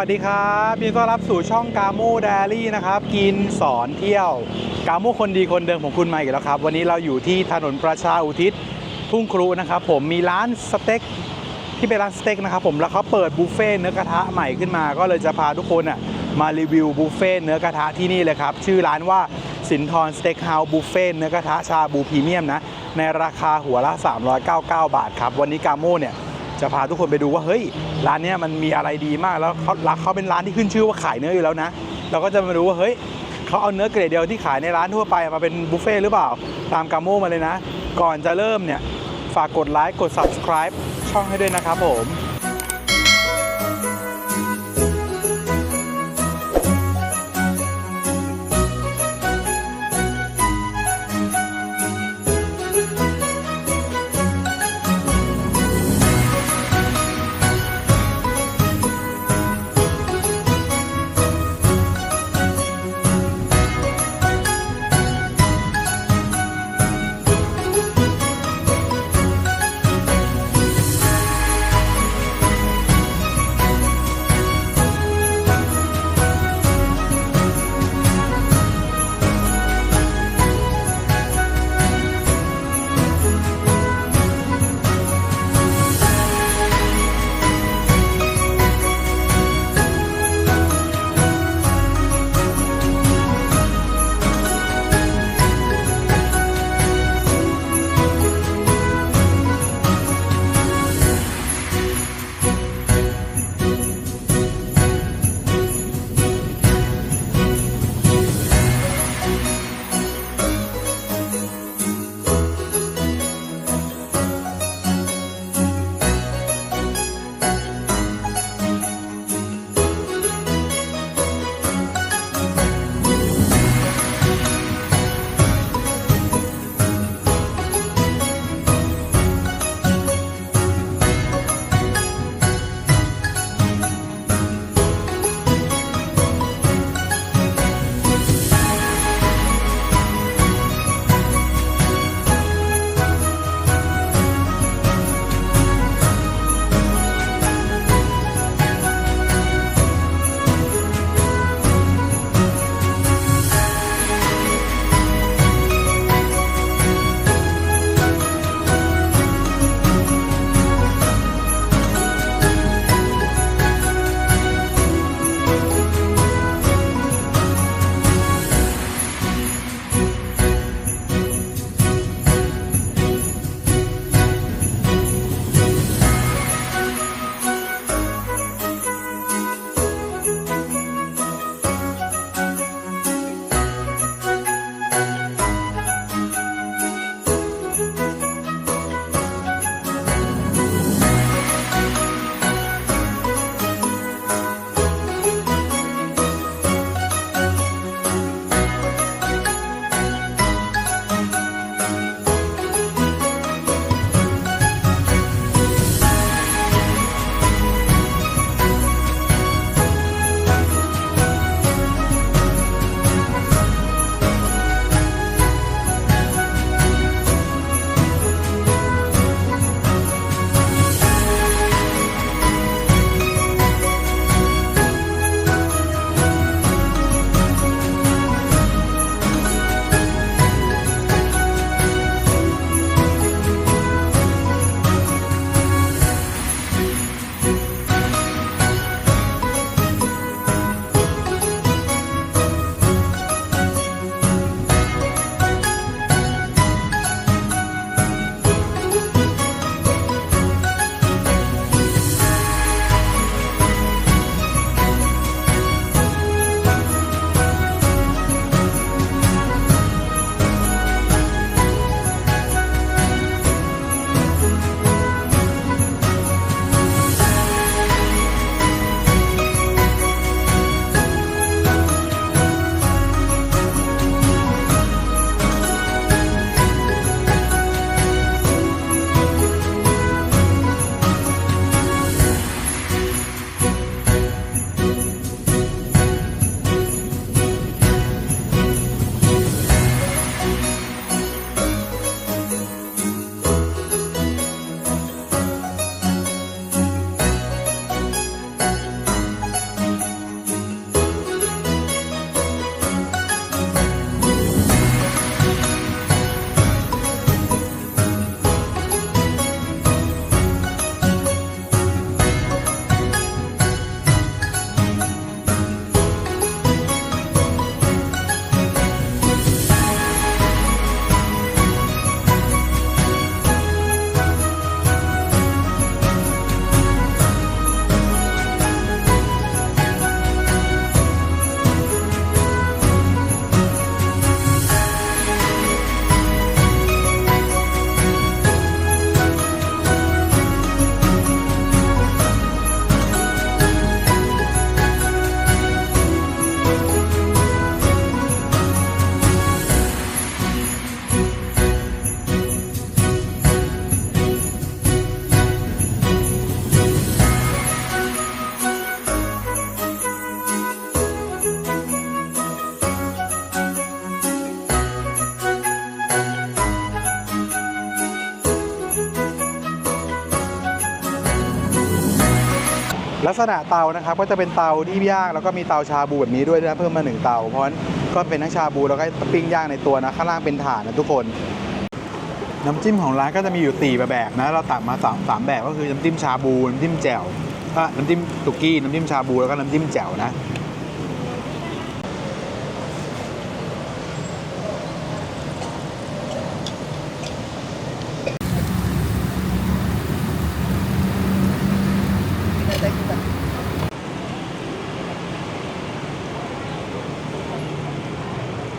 สวัสดีครับยินดีต้อนรับสู่ช่องกาโมเดลี่นะครับ กินสอนเที่ยว กาโมคนดีคนเดิมของคุณมาอีกแล้วครับ วันนี้เราอยู่ที่ถนนประชาอุทิศทุ่งครุนะครับ ผมมีร้านสเต็กที่เป็นร้านสเต็กนะครับผมแล้วเขาเปิดบุฟเฟ่เนื้อกระทะใหม่ขึ้นมา ก็เลยจะพาทุกคนอะมารีวิวบุฟเฟ่เนื้อกระทะที่นี่เลยครับ ชื่อร้านว่าสินทรสเต็กเฮาส์บุฟเฟ่เนื้อกระทะชาบูพรีเมียมนะในราคาหัวละ 399 บาทครับวันนี้กาโมเนี่ย จะพาทุกคนไปดูว่าเฮ้ยร้านเนี้ยมันมีอะไรดีมากแล้วเขารักเขาเป็นร้านที่ขึ้นชื่อว่าขายเนื้ออยู่แล้วนะ เราก็จะมาดูว่าเฮ้ยเขาเอาเนื้อเกรดเดียวที่ขายในร้านทั่วไปมาเป็นบุฟเฟ่หรือเปล่า ตามกาโมมาเลยนะ ก่อนจะเริ่มเนี่ยฝากกดไลค์กด subscribe ช่องให้ด้วยนะครับผม ษณะเตานะครับก็จะเป็นเตาที่ย่างแล้วก็มีเตาชาบูแบบนี้ด้วยนะเพิ่มมาหนึ่งเตาเพราะฉะนั้นก็เป็นทั้งชาบูแล้วก็ปิ้งย่างในตัวนะข้างล่างเป็นถ่านนะทุกคน น้ำจิ้มของร้านก็จะมีอยู่สี่แบบนะเราตักมาสามสามแบบก็คือน้ำจิ้มชาบูน้ำจิ้มแจ่วน้ำจิ้มตุกี้น้ำจิ้มชาบูแล้วก็น้ำจิ้มแจ่วนะ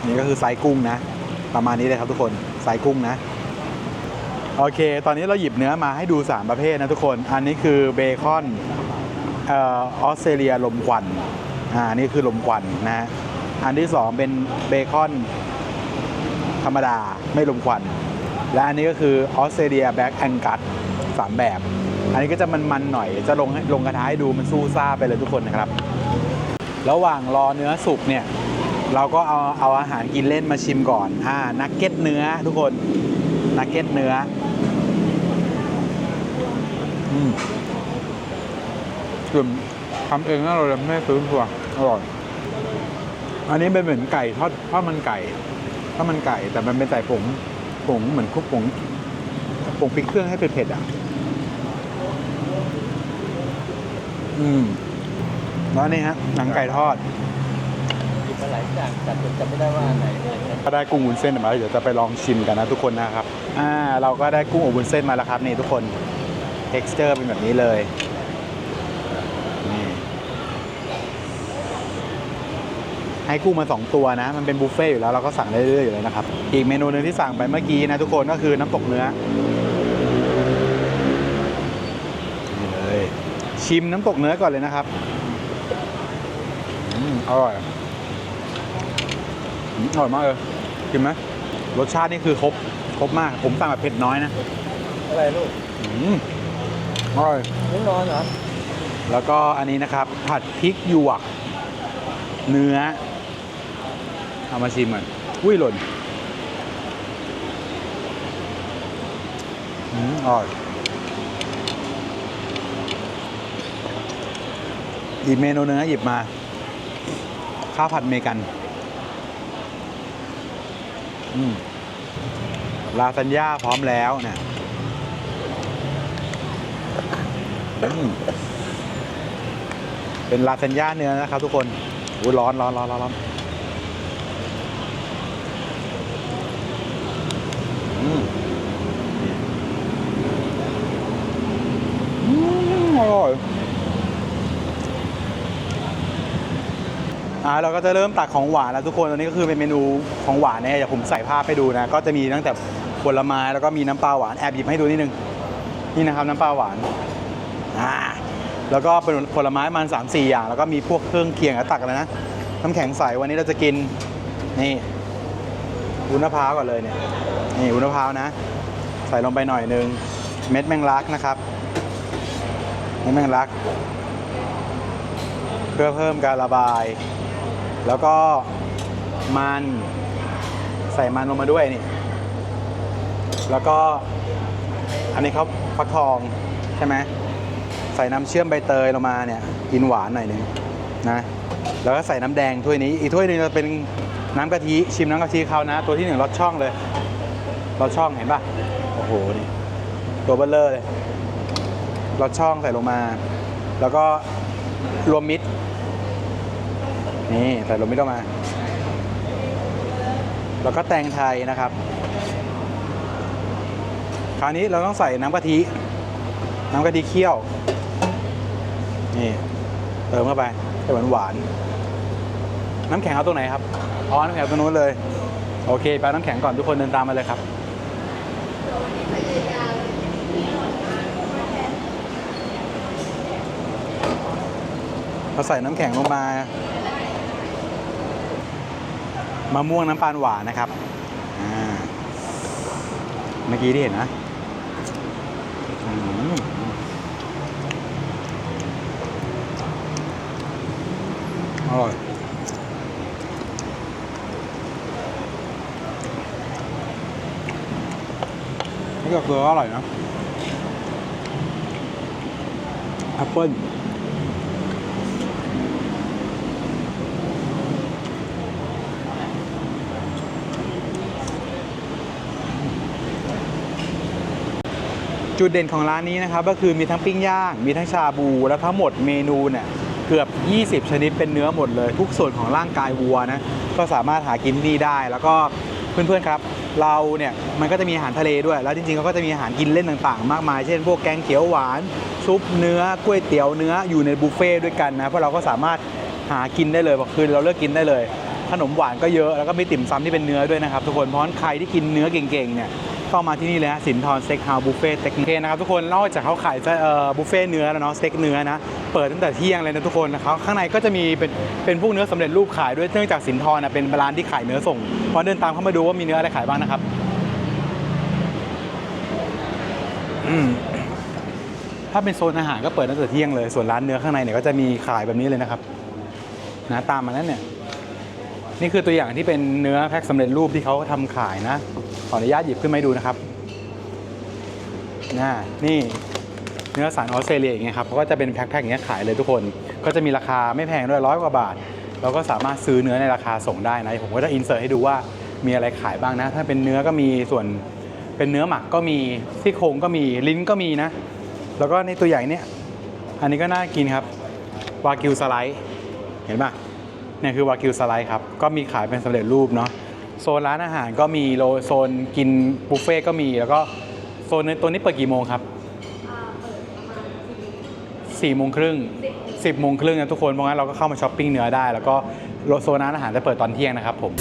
นี่ก็คือไซส์กุ้งนะ ประมาณนี้เลยครับทุกคนไซส์กุ้งนะ โอเค ตอนนี้เราหยิบเนื้อมาให้ดู 3 ประเภทนะทุกคน อันนี้คือเบคอนออสเตรเลียลมควันอ่าอันนี่คือลมควันนะฮะอันที่ 2 เป็นเบคอน ธรรมดาไม่ลมควัน และอันนี้ก็คือออสเตรเลียแบ็กแองกัสสามแบบ อันนี้ก็จะมันๆหน่อย จะลงลงกระทะให้ดูมันสู้ซ่าไปเลยทุกคนนะครับ ระหว่างรอเนื้อสุกเนี่ย เราก็เอาเอาอาหารกินเล่นมาชิมก่อน อ่า นักเก็ตเนื้อทุกคน นักเก็ตเนื้อ อืมกลุ่มทำเองนะเราไม่ได้ซื้อทัวอร่อย อันนี้เป็นเหมือนไก่ทอดทอดมันไก่ทอดมันไก่ แต่มันเป็นใส่ผงผงเหมือนคลุกผงผงพริกเครื่องให้เผ็ดๆอะ อืมแล้วนี่ฮะหนังไก่ทอดกินมา หลายอย่างแต่จนจำไม่ได้ว่าอันไหนอะไรนะก็ได้กุ้งวุ้นเส้นมาแล้วเดี๋ยวจะไปลองชิมกันนะทุกคนนะครับ อ่า เราก็ได้กุ้งอบวุ้นเส้นมาแล้วครับนี่ทุกคน texture เป็นแบบนี้เลย นี่ ให้กุ้งมา 2 ตัวนะ มันเป็นบุฟเฟ่ต์อยู่แล้วเราก็สั่งได้เรื่อยๆอยู่เลยนะครับ อีกเมนูหนึ่งที่สั่งไปเมื่อกี้นะทุกคนก็คือน้ำตกเนื้อ นี่เลย ชิมน้ำตกเนื้อก่อนเลยนะครับ อืมอร่อย อืมอร่อยมากเลยกินไหมรสชาตินี่คือครบครบมาก ผมสั่งแบบเผ็ดน้อยนะอะไรลูกอืมอร่อยนี่นอนเหรอแล้วก็อันนี้นะครับ ผัดพริกหยวก เนื้อ เอามาชิมก่อนอุ้ยหล่นอืมอร่อยอีกเมนูหนึงนะหยิบมา ข้าวผัดเมกันอืม ลาซานญ่าพร้อมแล้วเนี่ยเป็นลาซานญ่าเนื้อนะครับ ทุกคนอุ้ยร้อนร้อนร้อนร้อนอร่อย อ่าเราก็จะเริ่มตักของหวานแล้วทุกคนตอนนี้ก็คือเป็นเมนูของหวานเนี่ยเดี๋ยวผมใส่ภาพให้ดูนะ ก็จะมีตั้งแต่ผลไม้แล้วก็มีน้ำปลาหวานแอบหยิบให้ดูนิดนึงนี่นะครับน้ำปลาหวานอ่าแล้วก็เป็นผลไม้มันสามสี่อย่าง แล้วก็มีพวกเครื่องเคียงแล้วตักอะไรนะน้ำแข็งใสวันนี้เราจะกินนี่วุ้นมะพร้าวก่อนเลยเนี่ยนี่วุ้นมะพร้าวนะ ใส่ลงไปหน่อยนึงเม็ดแมงลักนะครับเม็ดแมงลัก เพื่อเพิ่มการระบาย แล้วก็มันใส่มันลงมาด้วยนี่ แล้วก็อันนี้เขาฟักทองใช่ไหมใส่น้ำเชื่อมใบเตยลงมาเนี่ยกินหวานหน่อยนึงนะแล้วก็ใส่น้ำแดงถ้วยนี้ อีกถ้วยหนึงจะเป็นน้ำกะทิชิมน้ำกะทิเขานะ ตัวที่หนึ่งรสช่องเลยรสช่องเห็นปะโอ้โหนี่ตัวเบลเลอร์เลยรสช่องใส่ลงมา แล้วก็รวมมิตร นี่ใส่ลงมิตรออกมา แล้วก็แตงไทยนะครับ คราวนี้เราต้องใส่น้ำกะทิ น้ำกะทิเคี่ยว นี่เติมเข้าไปให้หวานหวานๆน้ำแข็งเอาตรงไหนครับ อ๋อ น้ำแข็งตรงนู้นเลย โอเค ไปน้ำแข็งก่อนทุกคนเดินตามมาเลยครับเราใส่น้ำแข็งลงมา มะม่วงน้ำปานหวานนะครับเมื่อกี้ที่เห็นนะอืมอร่อยนี่ก็คืออร่อยนะแอปเปิ้ล จุดเด่นของร้านนี้นะครับก็คือมีทั้งปิ้งย่าง มีทั้งชาบู แล้วทั้งหมดเมนูเนี่ยเกือบ 20 ชนิดเป็นเนื้อหมดเลย ทุกส่วนของร่างกายวัวนะก็สามารถหากินที่นี่ได้ แล้วก็เพื่อนๆครับเราเนี่ยมันก็จะมีอาหารทะเลด้วย แล้วจริงๆก็จะมีอาหารกินเล่นต่างๆ มากมาย เช่นพวกแกงเขียวหวาน ซุปเนื้อก๋วยเตี๋ยวเนื้ออยู่ในบุฟเฟ่ด้วยกันนะเพราะเราก็สามารถหากินได้เลยคืนเราเลือกกินได้เลย ขนมหวานก็เยอะแล้วก็มีติ่มซำที่เป็นเนื้อด้วยนะครับทุกคนเพราะนั้นใครที่กินเนื้อเก่งๆเนี่ย ก็มาที่นี่เลยฮะสินทรสเต็กเฮาส์บุฟเฟ่ต์เต็กเคนะครับทุกคนนอกจากเขาขายเอ่อบุฟเฟ่ต์เนื้อแล้วเนาะสเต็กเนื้อนะเปิดตั้งแต่เที่ยงเลยนะทุกคนนะครับข้างในก็จะมีเป็นเป็นพวกเนื้อสำเร็จรูปขายด้วยเนื่องจากสินทรนะเป็นร้านที่ขายเนื้อส่งพอเดินตามเข้ามาดูว่ามีเนื้ออะไรขายบ้างนะครับอืมถ้าเป็นโซนอาหารก็เปิดตั้งแต่เที่ยงเลย ส่วนร้านเนื้อข้างในเนี่ยก็จะมีขายแบบนี้เลยนะครับนะตามมานั้นเนี่ยนี่คือตัวอย่างที่เป็นเนื้อแพ็คสำเร็จรูปที่เขาทำขายนะ ขออนุญาตหยิบขึ้นมาดูนะครับน,นี่เนื้อสารออสเตรเลียอย่างเงี้ยครับเขาก็จะเป็นแพ็คๆอย่างเงี้ยขายเลยทุกคน ก็จะมีราคาไม่แพงด้วยร้อยกว่าบาท เราก็สามารถซื้อเนื้อในราคาส่งได้นะ ผมก็จะอินเสิร์ตให้ดูว่ามีอะไรขายบ้างนะ ถ้าเป็นเนื้อก็มีส่วนเป็นเนื้อหมักก็มีซี่โครงก็มีลิ้นก็มีนะ แล้วก็ในตัวใหญ่เนี่ยอันนี้ก็น่ากินครับวากิวสไลด์เห็นปะเนี่ยคือวากิวสไลด์ครับก็มีขายเป็นสำเร็จรูปเนาะ โซนร้านอาหารก็มีโลโซนกินบุฟเฟ่ต์ก็มี แล้วก็โซนในตัวนี้เปิดกี่โมงครับสี่โมงครึ่งสิบโมงครึ่งนะทุกคน เพราะงั้นเราก็เข้ามาช้อปปิ้งเนื้อได้ แล้วก็โซนร้านอาหารจะเปิดตอนเที่ยงนะครับผม